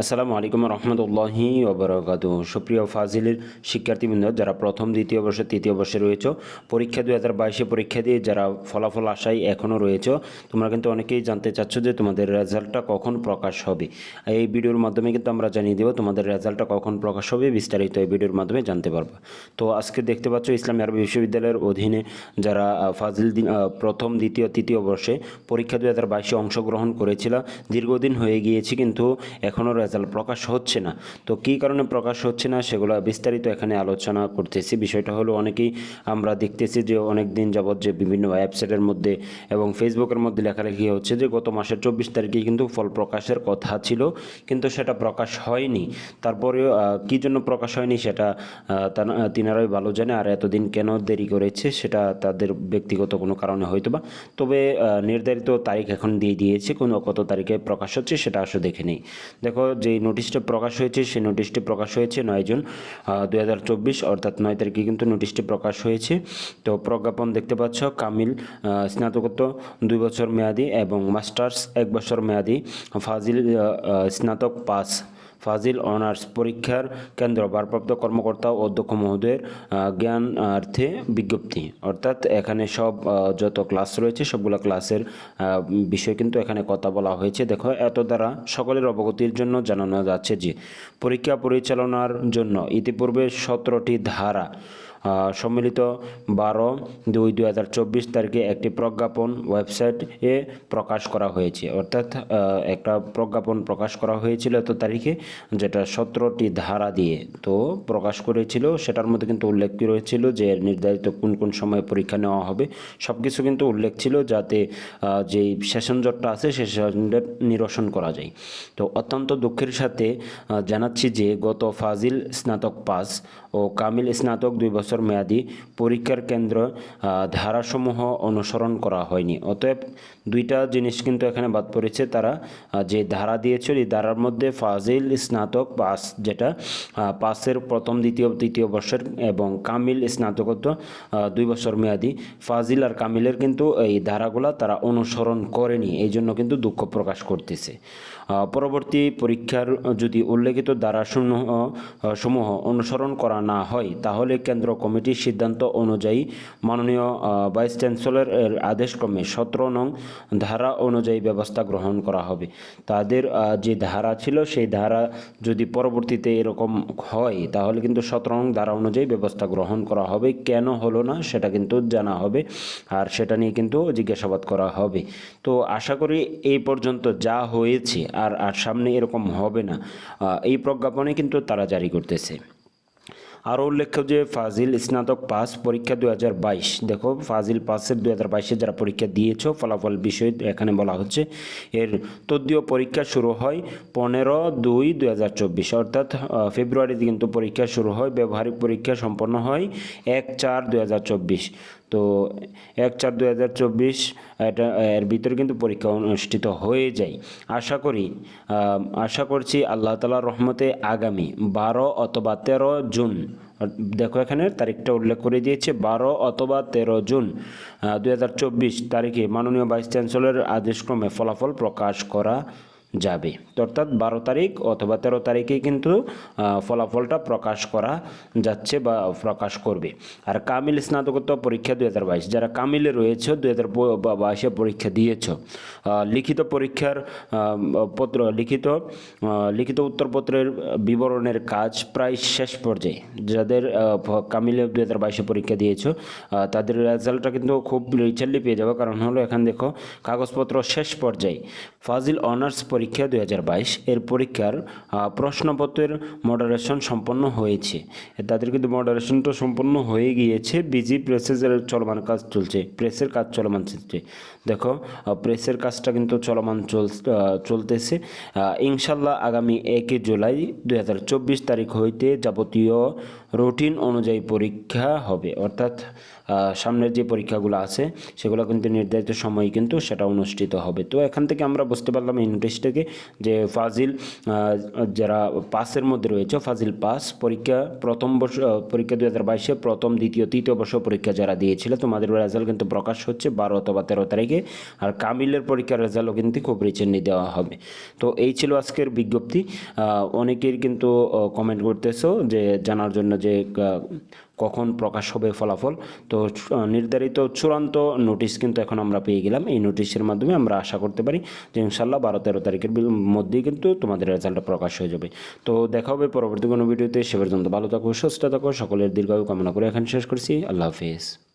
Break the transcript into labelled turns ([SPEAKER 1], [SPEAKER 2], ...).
[SPEAKER 1] আসসালামু আলাইকুম রহমতুল্লাহি ওবরাকাত সুপ্রিয় ফাজিলের শিক্ষার্থীবৃন্দ, যারা প্রথম, দ্বিতীয় বর্ষে, তৃতীয় বর্ষে রয়েছে, পরীক্ষা দু হাজার বাইশে পরীক্ষা দিয়ে যারা ফলাফল আশায় এখনও রয়েছে, তোমরা কিন্তু অনেকেই জানতে চাচ্ছ যে তোমাদের রেজাল্টটা কখন প্রকাশ হবে। এই ভিডিওর মাধ্যমে কিন্তু আমরা জানিয়ে দেবো তোমাদের রেজাল্টটা কখন প্রকাশ হবে, বিস্তারিত এই ভিডিওর মাধ্যমে জানতে পারবে। তো আজকে দেখতে পাচ্ছ ইসলামী আরবি বিশ্ববিদ্যালয়ের অধীনে যারা ফাজিল দিন প্রথম, দ্বিতীয়, তৃতীয় বর্ষে পরীক্ষা দু হাজার বাইশে অংশগ্রহণ করেছিল, দীর্ঘদিন হয়ে গিয়েছে কিন্তু এখনও রেজাল্ট প্রকাশ হচ্ছে না। তো কী কারণে প্রকাশ হচ্ছে না সেগুলো বিস্তারিত এখানে আলোচনা করতেছি। বিষয়টা হলো অনেকেই আমরা দেখতেছি যে অনেক দিন যাবৎ যে বিভিন্ন ওয়েবসাইটের মধ্যে এবং ফেসবুকের মধ্যে লেখালেখি হচ্ছে যে গত মাসের চব্বিশ তারিখে কিন্তু ফল প্রকাশের কথা ছিল কিন্তু সেটা প্রকাশ হয়নি। তারপরেও আহ, কী জন্য প্রকাশ হয়নি সেটা তিনারাই ভালো জানে। আর এতদিন কেন দেরি করেছে সেটা তাদের ব্যক্তিগত কোনো কারণে হয়তো বা। তবে নির্ধারিত তারিখ এখন দিয়ে দিয়েছে কোনো কত তারিখে প্রকাশ হচ্ছে সেটা আসলে দেখে নেই। দেখো যেই নোটিশটা প্রকাশ হয়েছে, সেই নোটিশটি প্রকাশ হয়েছে নয় জুন দু চব্বিশ, অর্থাৎ নয় তারিখে কিন্তু নোটিশটি প্রকাশ হয়েছে। তো প্রজ্ঞাপন দেখতে পাচ্ছ, কামিল স্নাতকোত্তর, দুই বছর মেয়াদি এবং মাস্টার্স, এক বছর মেয়াদি, ফাজিল স্নাতক পাস। ফাজিল অনার্স পরীক্ষার কেন্দ্র, ভারপ্রাপ্ত কর্মকর্তা ও অধ্যক্ষ মহোদয়ের জ্ঞান জ্ঞানার্থে বিজ্ঞপ্তি। অর্থাৎ এখানে সব যত ক্লাস রয়েছে, সবগুলো ক্লাসের বিষয়ে কিন্তু এখানে কথা বলা হয়েছে। দেখো, এত দ্বারা সকলের অবগতির জন্য জানানো যাচ্ছে যে, পরীক্ষা পরিচালনার জন্য ইতিপূর্বে সতেরোটি ধারা সম্মিলিত বারো দুই দুই হাজার চব্বিশ তারিখে একটি প্রজ্ঞাপন ওয়েবসাইটে প্রকাশ করা হয়েছে। অর্থাৎ একটা প্রজ্ঞাপন প্রকাশ করা হয়েছিল এত তারিখে, যেটা সতেরোটি ধারা দিয়ে তো প্রকাশ করেছিল। সেটার মধ্যে কিন্তু উল্লেখ রয়েছিল যে নির্ধারিত কোন কোন সময়ে পরীক্ষা নেওয়া হবে। সব কিছু কিন্তু উল্লেখ ছিল যাতে যেই সেশন জটটা আছে সেশনটা নিরসন করা যায়। তো অত্যন্ত দুঃখের সাথে জানাচ্ছি যে গত ফাজিল স্নাতক পাস ও কামিল স্নাতক দুই বছর মেয়াদি পরীক্ষার কেন্দ্র ধারাসমূহ অনুসরণ করা হয়নি। অতএব দুইটা জিনিস কিন্তু এখানে বাদ পড়েছে। তারা যে ধারা দিয়েছিল, এই ধারার মধ্যে ফাজিল, স্নাতক, পাস, যেটা পাসের প্রথম, দ্বিতীয়, তৃতীয় বর্ষের এবং কামিল স্নাতকোত্তর দুই বছর মেয়াদি। ফাজিল আর কামিলের কিন্তু এই ধারাগুলা তারা অনুসরণ করেনি। এই জন্য কিন্তু দুঃখ প্রকাশ করতেছে। পরবর্তী পরীক্ষার যদি উল্লেখিত ধারাসমূহ সমূহ অনুসরণ করা না হয়, তাহলে কেন্দ্র কমিটির সিদ্ধান্ত অনুযায়ী মাননীয় ভাইস চ্যান্সেলর এর আদেশক্রমে সতেরো নং ধারা অনুযায়ী ব্যবস্থা গ্রহণ করা হবে। তাদের যে ধারা ছিল সেই ধারা যদি পরবর্তীতে এরকম হয়, তাহলে কিন্তু সতেরো নং ধারা অনুযায়ী ব্যবস্থা গ্রহণ করা হবে। কেন হলো না সেটা কিন্তু জানা হবে আর সেটা নিয়ে কিন্তু জিজ্ঞাসাবাদ করা হবে। তো আশা করি এই পর্যন্ত যা হয়েছে আর আর সামনে এরকম হবে না এই প্রজ্ঞাপনে কিন্তু তারা জারি করতেছে। আরও উল্লেখ্য যে ফাজিল স্নাতক পাস পরীক্ষা দু হাজার বাইশ। দেখো, ফাজিল পাসের দু হাজার বাইশে যারা পরীক্ষা দিয়েছ, ফলাফল বিষয় এখানে বলা হচ্ছে। এর তদীয় পরীক্ষা শুরু হয় পনেরো দুই দু হাজার চব্বিশ। অর্থাৎ ফেব্রুয়ারিতে কিন্তু পরীক্ষা শুরু হয়, ব্যবহারিক পরীক্ষা সম্পন্ন হয় এক চার দু হাজার চব্বিশ। তো এক চার দু হাজার চব্বিশ, এটা, এর ভিতরে কিন্তু পরীক্ষা অনুষ্ঠিত হয়ে যায়। আশা করি আশা করছি আল্লাহ তালার রহমতে আগামী বারো অথবা তেরো জুন দেখো এখানে তারিখটা উল্লেখ করে দিয়েছে বারো অথবা তেরো জুন দুই হাজার চব্বিশ তারিখে। মাননীয় ভাইস চ্যান্সেলরের আদেশক্রমে ফলাফল প্রকাশ করা যাবে। অর্থাৎ বারো তারিখ অথবা তেরো তারিখে কিন্তু ফলাফলটা প্রকাশ করা যাচ্ছে বা প্রকাশ করবে। আর কামিল স্নাতকোত্তর পরীক্ষা হাজার বাইশ, যারা কামিলে রয়েছে, দুই হাজার বাইশে পরীক্ষা দিয়েছ লিখিত পরীক্ষার পত্র, লিখিত লিখিত উত্তরপত্রের বিবরণের কাজ প্রায় শেষ পর্যায়ে। যাদের কামিলে দুই হাজার বাইশে পরীক্ষা দিয়েছ তাদের রেজাল্টটা কিন্তু খুব রিচার্লি পেয়ে যাবে। কারণ হলো এখানে দেখো, কাগজপত্র শেষ পর্যায়ে। ফাজিল অনার্স পরীক্ষা দুই হাজার বাইশ এর পরীক্ষার প্রশ্নপত্রের মডারেশন সম্পন্ন হয়েছে। তাদের কিন্তু মডারেশনটা সম্পন্ন হয়ে গিয়েছে। বিজি প্রেসের চলমান কাজ চলছে। প্রেসের কাজ চলমান চলছে। দেখো প্রেসের কাজটা কিন্তু চলমান চল চলতেছে। ইনশাল্লাহ আগামী একই জুলাই দুই হাজার চব্বিশ তারিখ হইতে যাবতীয় রুটিন অনুযায়ী পরীক্ষা হবে। অর্থাৎ সামনের যে পরীক্ষাগুলো আছে, সেগুলো কিন্তু নির্ধারিত সময় কিন্তু সেটা অনুষ্ঠিত হবে। তো এখান থেকে আমরা বুঝতে পারলাম এই থেকে যে ফাজিল যারা পাসের মধ্যে রয়েছে, ফাজিল পাস পরীক্ষা প্রথম বর্ষ পরীক্ষা দু হাজার বাইশে প্রথম, দ্বিতীয়, তৃতীয় বর্ষ পরীক্ষা যারা দিয়েছিল, তোমাদের রেজাল্ট কিন্তু প্রকাশ হচ্ছে বারো অথবা তেরো তারিখে, আর কামিলের পরীক্ষার রেজাল্টও কিন্তু খুব রিচেন্টলি দেওয়া হবে। তো এই ছিল আজকের বিজ্ঞপ্তি। অনেকের কিন্তু কমেন্ট করতেছো যে, জানার জন্য যে কখন প্রকাশ হবে ফলাফল? তো নির্ধারিত চূড়ান্ত নোটিশ কিন্তু এখন আমরা পেয়ে গেলাম। এই নোটিশের মাধ্যমে আমরা আশা করতে পারি যে ইনশাল্লাহ বারো তেরো তারিখের মধ্যেই কিন্তু তোমাদের রেজাল্টটা প্রকাশ হয়ে যাবে। তো দেখা হবে পরবর্তী কোনো ভিডিওতে সে পর্যন্ত ভালো থাকো, সুস্থ থাকো। সকলের দীর্ঘায়ু কামনা করে এখন শেষ করছি। আল্লাহ হাফিজ।